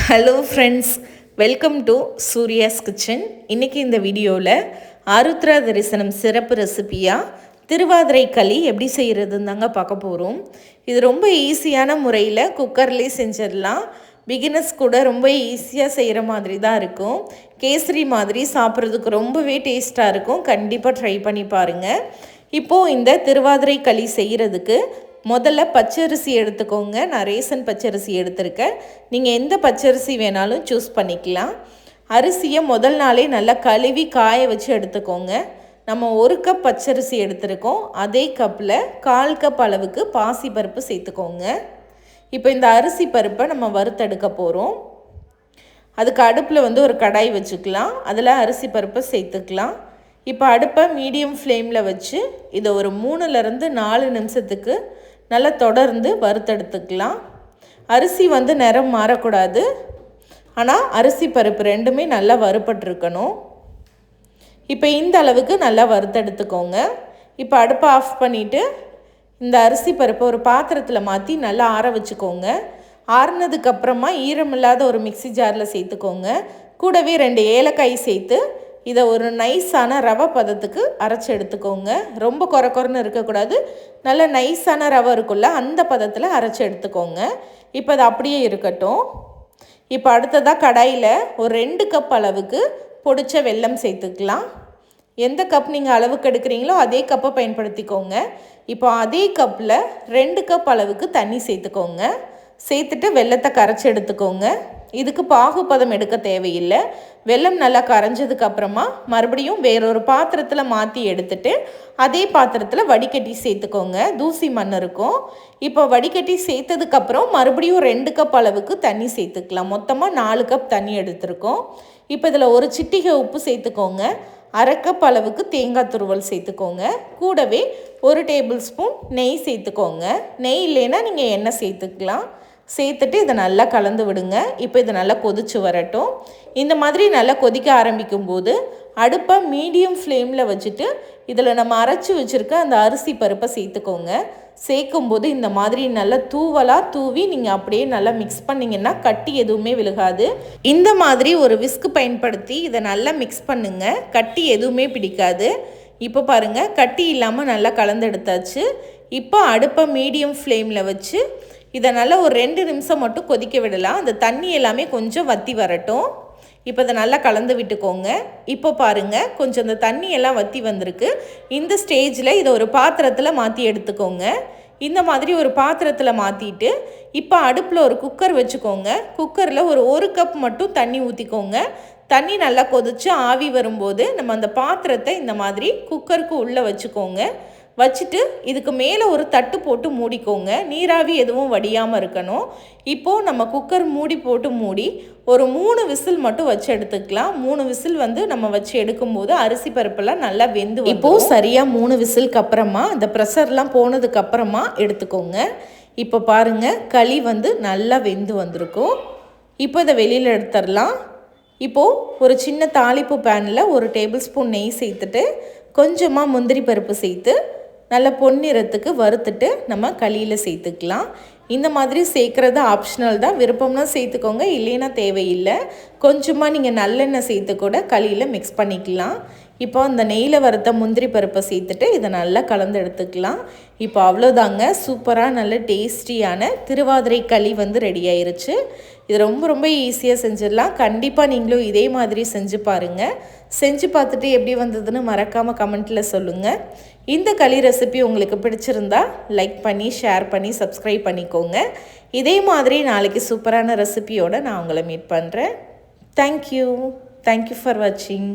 Hello friends welcome to Surya's kitchen இன்றைக்கி இந்த வீடியோவில் ஆருத்ரா தரிசனம் சிறப்பு ரெசிபியாக திருவாதிரை களி எப்படி செய்கிறதுன்னு தாங்க பார்க்க போகிறோம் இது ரொம்ப ஈஸியான முறையில் குக்கர்லேயே செஞ்சிடலாம். பிகினர்ஸ் கூட ரொம்ப ஈஸியாக செய்கிற மாதிரி தான் இருக்கும். கேசரி மாதிரி சாப்பிட்றதுக்கு ரொம்பவே டேஸ்ட்டாக இருக்கும். கண்டிப்பாக ட்ரை பண்ணி பாருங்கள் இப்போது இந்த திருவாதிரை களி செய்கிறதுக்கு முதல்ல பச்சரிசி எடுத்துக்கோங்க. நான் ரேசன் பச்சரிசி எடுத்திருக்கேன். நீங்கள் எந்த பச்சரிசி வேணாலும் சூஸ் பண்ணிக்கலாம். அரிசியை முதல் நாளே நல்லா கழுவி காய வச்சு எடுத்துக்கோங்க. நம்ம ஒரு கப் பச்சரிசி எடுத்திருக்கோம். அதே கப்பில் கால் கப் அளவுக்கு பாசி பருப்பு சேர்த்துக்கோங்க. இப்போ இந்த அரிசி பருப்பை நம்ம வறுத்தெடுக்க போகிறோம் அதுக்கு அடுப்பில் வந்து ஒரு கடாய் வச்சுக்கலாம். அதில் அரிசி பருப்பை சேர்த்துக்கலாம். இப்போ அடுப்பை மீடியம் ஃப்ளேமில் வச்சு இதை ஒரு மூணுலேருந்து நாலு நிமிஷத்துக்கு நல்லா தொடர்ந்து வறுத்தெடுத்துக்கலாம். அரிசி வந்து நிறம் மாறக்கூடாது. ஆனால் அரிசி பருப்பு ரெண்டுமே நல்லா வறுப்பட்டிருக்கணும் இப்போ இந்த அளவுக்கு நல்லா வறுத்தெடுத்துக்கோங்க. இப்போ அடுப்பை ஆஃப் பண்ணிவிட்டு இந்த அரிசி பருப்பை ஒரு பாத்திரத்தில் மாற்றி நல்லா ஆற வச்சுக்கோங்க. ஆறுனதுக்கப்புறமா ஈரமில்லாத ஒரு மிக்சி ஜாரில் சேர்த்துக்கோங்க. கூடவே ரெண்டு ஏலக்காய் சேர்த்து இதை ஒரு நைஸான ரவை பதத்துக்கு அரைச்சி எடுத்துக்கோங்க. ரொம்ப குறை குறைன்னு இருக்கக்கூடாது. நல்ல நைஸான ரவை இருக்குல்ல அந்த பதத்தில் அரைச்சி எடுத்துக்கோங்க. இப்போ அது அப்படியே இருக்கட்டும். இப்போ அடுத்ததாக கடாயில் ஒரு ரெண்டு கப் அளவுக்கு பொடிச்ச வெல்லம் சேர்த்துக்கலாம். எந்த கப் நீங்கள் அளவுக்கு எடுக்கிறீங்களோ அதே கப்பை பயன்படுத்திக்கோங்க. இப்போ அதே கப்பில் ரெண்டு கப் அளவுக்கு தண்ணி சேர்த்துக்கோங்க. சேர்த்துட்டு வெள்ளத்தை கரைச்சி எடுத்துக்கோங்க. இதுக்கு பாகுபதம் எடுக்க தேவையில்லை. வெள்ளம் நல்லா கரைஞ்சதுக்கு அப்புறமா மறுபடியும் வேறொரு பாத்திரத்தில் மாற்றி எடுத்துட்டு அதே பாத்திரத்தில் வடிகட்டி சேர்த்துக்கோங்க. தூசி மண் இருக்கும். இப்போ வடிகட்டி சேர்த்ததுக்கப்புறம் மறுபடியும் ரெண்டு கப் அளவுக்கு தண்ணி சேர்த்துக்கலாம். மொத்தமாக நாலு கப் தண்ணி எடுத்திருக்கோம். இப்போ இதில் ஒரு சிட்டிகை உப்பு சேர்த்துக்கோங்க. அரை கப் அளவுக்கு தேங்காய் துருவல் சேர்த்துக்கோங்க. கூடவே ஒரு டேபிள் ஸ்பூன் நெய் சேர்த்துக்கோங்க. நெய் இல்லைன்னா நீங்கள் எண்ணெய் சேர்த்துக்கலாம். சேர்த்துட்டு இதை நல்லா கலந்து விடுங்க. இப்போ இதை நல்லா கொதிச்சு வரட்டும். இந்த மாதிரி நல்லா கொதிக்க ஆரம்பிக்கும் போது அடுப்பை மீடியம் ஃப்ளேமில் வச்சுட்டு இதில் நம்ம அரைச்சி வச்சுருக்க அந்த அரிசி பருப்பை சேர்த்துக்கோங்க. சேர்க்கும் போது இந்த மாதிரி நல்லா தூவலாக தூவி நீங்கள் அப்படியே நல்லா மிக்ஸ் பண்ணிங்கன்னா கட்டி எதுவுமே விழுகாது. இந்த மாதிரி ஒரு விஸ்க் பயன்படுத்தி இதை நல்லா மிக்ஸ் பண்ணுங்கள் கட்டி எதுவுமே பிடிக்காது. இப்போ பாருங்கள் கட்டி இல்லாமல் நல்லா கலந்தெடுத்தாச்சு இப்போ அடுப்பை மீடியம் ஃப்ளேமில் வச்சு இதை நல்லா ஒரு ரெண்டு நிமிஷம் மட்டும் கொதிக்க விடலாம். அந்த தண்ணி எல்லாமே கொஞ்சம் வற்றி வரட்டும். இப்போ இதை நல்லா கலந்து விட்டுக்கோங்க. இப்போ பாருங்கள் கொஞ்சம் இந்த தண்ணி எல்லாம் வற்றி வந்திருக்கு. இந்த ஸ்டேஜில் இதை ஒரு பாத்திரத்தில் மாற்றி எடுத்துக்கோங்க. இந்த மாதிரி ஒரு பாத்திரத்தில் மாற்றிட்டு இப்போ அடுப்பில் ஒரு குக்கர் வச்சுக்கோங்க. குக்கரில் ஒரு ஒரு கப் மட்டும் தண்ணி ஊற்றிக்கோங்க தண்ணி நல்லா கொதித்து ஆவி வரும்போது நம்ம அந்த பாத்திரத்தை இந்த மாதிரி குக்கருக்கு உள்ளே வச்சுக்கோங்க. வச்சுட்டு இதுக்கு மேலே ஒரு தட்டு போட்டு மூடிக்கோங்க. நீராவி எதுவும் வடியாமல் இருக்கணும். இப்போது நம்ம குக்கர் மூடி போட்டு மூடி ஒரு மூணு விசில் மட்டும் வச்சு எடுத்துக்கலாம். மூணு விசில் வந்து நம்ம வச்சு எடுக்கும்போது அரிசி பருப்பெல்லாம் நல்லா வெந்து இப்போது சரியாக மூணு விசிலுக்கு அப்புறமா அந்த ப்ரெஷர்லாம் போனதுக்கு அப்புறமா எடுத்துக்கோங்க. இப்போ பாருங்கள் களி வந்து நல்லா வெந்து வந்திருக்கும். இப்போ இதை வெளியில் எடுத்துடலாம். இப்போது ஒரு சின்ன தாளிப்பு பேனில் ஒரு டேபிள் ஸ்பூன் நெய் சேர்த்துட்டு கொஞ்சமாக முந்திரி பருப்பு சேர்த்து நல்ல பொன்னிறத்துக்கு வறுத்துட்டு நம்ம களியில் சேர்த்துக்கலாம். இந்த மாதிரி சேர்க்குறது ஆப்ஷனல் தான். விருப்பம்னா சேர்த்துக்கோங்க. இல்லைன்னா தேவையில்லை. கொஞ்சமாக நீங்கள் நல்லெண்ணெய் சேர்த்து கூட களியில் மிக்ஸ் பண்ணிக்கலாம். இப்போ அந்த நெய்யில் வறுத்த முந்திரி பருப்பை சேர்த்துட்டு இதை நல்லா கலந்து எடுத்துக்கலாம். இப்போ அவ்வளோதாங்க. சூப்பராக நல்ல டேஸ்டியான திருவாதிரை களி வந்து ரெடி ஆயிருச்சு. இது ரொம்ப ரொம்ப ஈஸியாக செஞ்சிடலாம். கண்டிப்பாக நீங்களும் இதே மாதிரி செஞ்சு பாருங்கள் செஞ்சு பார்த்துட்டு எப்படி வந்ததுன்னு மறக்காமல் கமெண்ட்டில் சொல்லுங்கள் இந்த களி ரெசிபி உங்களுக்கு பிடிச்சிருந்தா லைக் பண்ணி ஷேர் பண்ணி சப்ஸ்கிரைப் பண்ணிக்கோங்க. இதே மாதிரி நாளைக்கு சூப்பரான ரெசிபியோடு நான் உங்களை மீட் பண்ணுறேன் தேங்க்யூ தேங்க்யூ ஃபார் வாட்சிங்